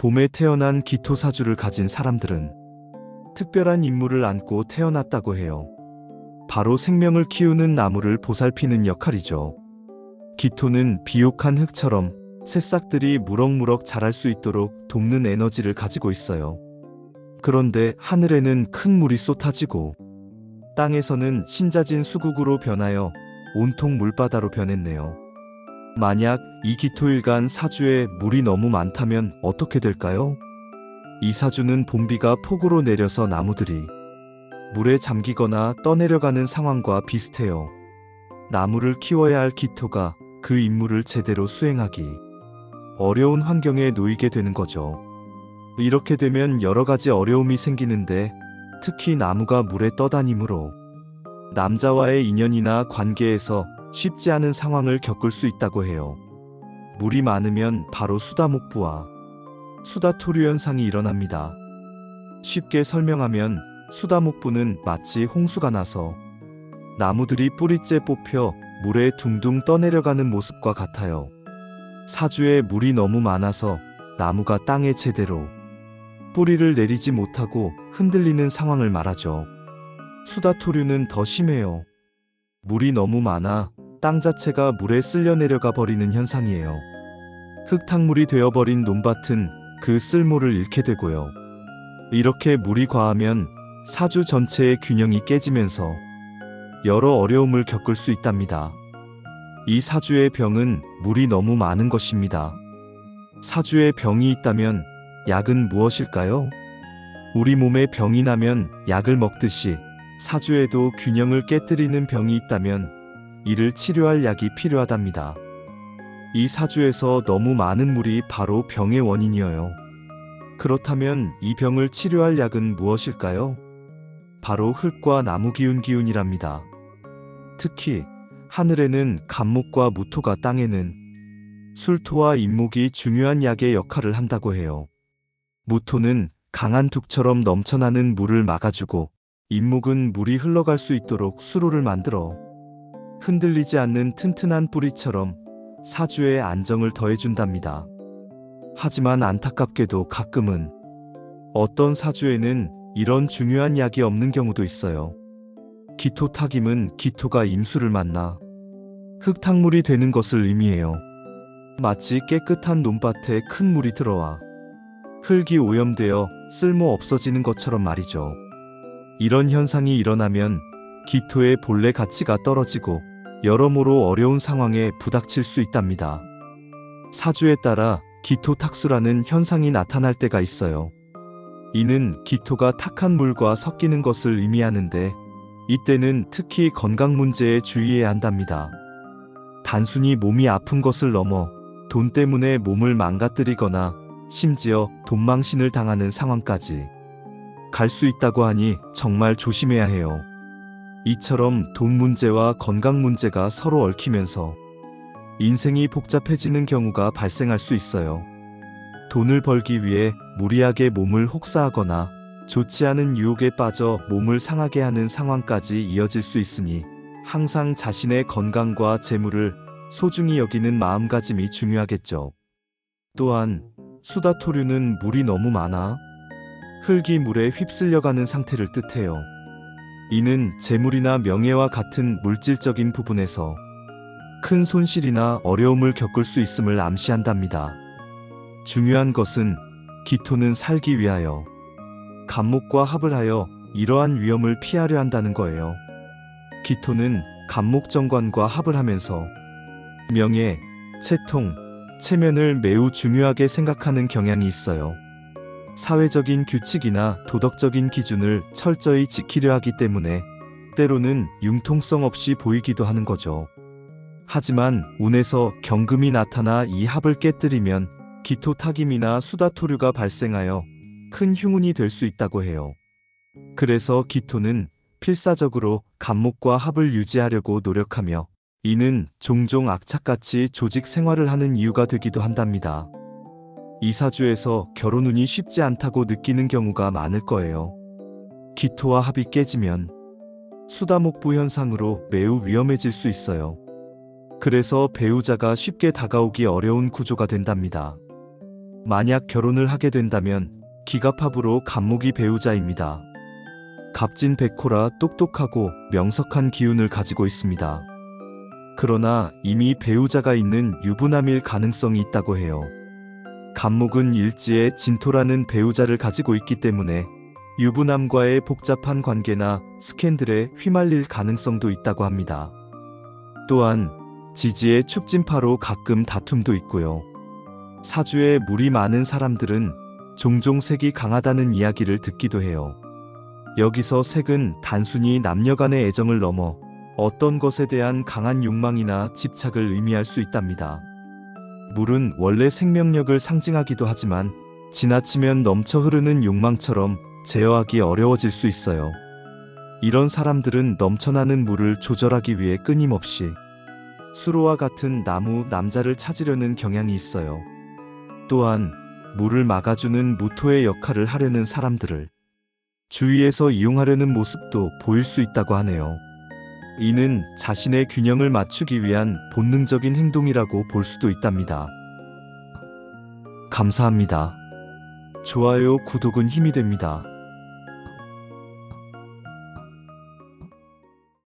봄에 태어난 기토 사주를 가진 사람들은 특별한 임무를 안고 태어났다고 해요. 바로 생명을 키우는 나무를 보살피는 역할이죠. 기토는 비옥한 흙처럼 새싹들이 무럭무럭 자랄 수 있도록 돕는 에너지를 가지고 있어요. 그런데 하늘에는 큰 물이 쏟아지고 땅에서는 신자진 수국으로 변하여 온통 물바다로 변했네요. 만약 이 기토일간 사주에 물이 너무 많다면 어떻게 될까요? 이 사주는 봄비가 폭우로 내려서 나무들이 물에 잠기거나 떠내려가는 상황과 비슷해요. 나무를 키워야 할 기토가 그 임무를 제대로 수행하기 어려운 환경에 놓이게 되는 거죠. 이렇게 되면 여러 가지 어려움이 생기는데 특히 나무가 물에 떠다니므로 남자와의 인연이나 관계에서 쉽지 않은 상황을 겪을 수 있다고 해요. 물이 많으면 바로 수다목부와 수다토류 현상이 일어납니다. 쉽게 설명하면 수다목부는 마치 홍수가 나서 나무들이 뿌리째 뽑혀 물에 둥둥 떠내려가는 모습과 같아요. 사주에 물이 너무 많아서 나무가 땅에 제대로 뿌리를 내리지 못하고 흔들리는 상황을 말하죠. 수다토류는 더 심해요. 물이 너무 많아 땅 자체가 물에 쓸려 내려가 버리는 현상이에요. 흙탕물이 되어버린 논밭은 그 쓸모를 잃게 되고요. 이렇게 물이 과하면 사주 전체의 균형이 깨지면서 여러 어려움을 겪을 수 있답니다. 이 사주의 병은 물이 너무 많은 것입니다. 사주에 병이 있다면 약은 무엇일까요? 우리 몸에 병이 나면 약을 먹듯이 사주에도 균형을 깨뜨리는 병이 있다면 이를 치료할 약이 필요하답니다. 이 사주에서 너무 많은 물이 바로 병의 원인이어요. 그렇다면 이 병을 치료할 약은 무엇일까요? 바로 흙과 나무 기운 기운이랍니다. 특히 하늘에는 간목과 무토가 땅에는 술토와 인목이 중요한 약의 역할을 한다고 해요. 무토는 강한 둑처럼 넘쳐나는 물을 막아주고 인목은 물이 흘러갈 수 있도록 수로를 만들어 흔들리지 않는 튼튼한 뿌리처럼 사주에 안정을 더해준답니다. 하지만 안타깝게도 가끔은 어떤 사주에는 이런 중요한 약이 없는 경우도 있어요. 기토 타김은 기토가 임수를 만나 흙탕물이 되는 것을 의미해요. 마치 깨끗한 논밭에 큰 물이 들어와 흙이 오염되어 쓸모 없어지는 것처럼 말이죠. 이런 현상이 일어나면 기토의 본래 가치가 떨어지고 여러모로 어려운 상황에 부닥칠 수 있답니다. 사주에 따라 기토 탁수라는 현상이 나타날 때가 있어요. 이는 기토가 탁한 물과 섞이는 것을 의미하는데 이때는 특히 건강 문제에 주의해야 한답니다. 단순히 몸이 아픈 것을 넘어 돈 때문에 몸을 망가뜨리거나 심지어 돈망신을 당하는 상황까지 갈 수 있다고 하니 정말 조심해야 해요. 이처럼 돈 문제와 건강 문제가 서로 얽히면서 인생이 복잡해지는 경우가 발생할 수 있어요. 돈을 벌기 위해 무리하게 몸을 혹사하거나 좋지 않은 유혹에 빠져 몸을 상하게 하는 상황까지 이어질 수 있으니 항상 자신의 건강과 재물을 소중히 여기는 마음가짐이 중요하겠죠. 또한 수다토류는 물이 너무 많아 흙이 물에 휩쓸려가는 상태를 뜻해요. 이는 재물이나 명예와 같은 물질적인 부분에서 큰 손실이나 어려움을 겪을 수 있음을 암시한답니다. 중요한 것은 기토는 살기 위하여 간목과 합을 하여 이러한 위험을 피하려 한다는 거예요. 기토는 간목정관과 합을 하면서 명예, 채통, 체면을 매우 중요하게 생각하는 경향이 있어요. 사회적인 규칙이나 도덕적인 기준을 철저히 지키려 하기 때문에 때로는 융통성 없이 보이기도 하는 거죠. 하지만 운에서 경금이 나타나 이 합을 깨뜨리면 기토 타김이나 수다토류가 발생하여 큰 흉운이 될 수 있다고 해요. 그래서 기토는 필사적으로 간목과 합을 유지하려고 노력하며 이는 종종 악착같이 조직 생활을 하는 이유가 되기도 한답니다. 이 사주에서 결혼 운이 쉽지 않다고 느끼는 경우가 많을 거예요. 기토와 합이 깨지면 수다목부 현상으로 매우 위험해질 수 있어요. 그래서 배우자가 쉽게 다가오기 어려운 구조가 된답니다. 만약 결혼을 하게 된다면 기갑합으로 갑목이 배우자입니다. 갑진 백호라 똑똑하고 명석한 기운을 가지고 있습니다. 그러나 이미 배우자가 있는 유부남일 가능성이 있다고 해요. 갑목은 일지에 진토라는 배우자를 가지고 있기 때문에 유부남과의 복잡한 관계나 스캔들에 휘말릴 가능성도 있다고 합니다. 또한 지지의 축진파로 가끔 다툼도 있고요. 사주에 물이 많은 사람들은 종종 색이 강하다는 이야기를 듣기도 해요. 여기서 색은 단순히 남녀 간의 애정을 넘어 어떤 것에 대한 강한 욕망이나 집착을 의미할 수 있답니다. 물은 원래 생명력을 상징하기도 하지만 지나치면 넘쳐 흐르는 욕망처럼 제어하기 어려워질 수 있어요. 이런 사람들은 넘쳐나는 물을 조절하기 위해 끊임없이 수로와 같은 나무 남자를 찾으려는 경향이 있어요. 또한 물을 막아주는 무토의 역할을 하려는 사람들을 주위에서 이용하려는 모습도 보일 수 있다고 하네요. 이는 자신의 균형을 맞추기 위한 본능적인 행동이라고 볼 수도 있답니다. 감사합니다. 좋아요, 구독은 힘이 됩니다.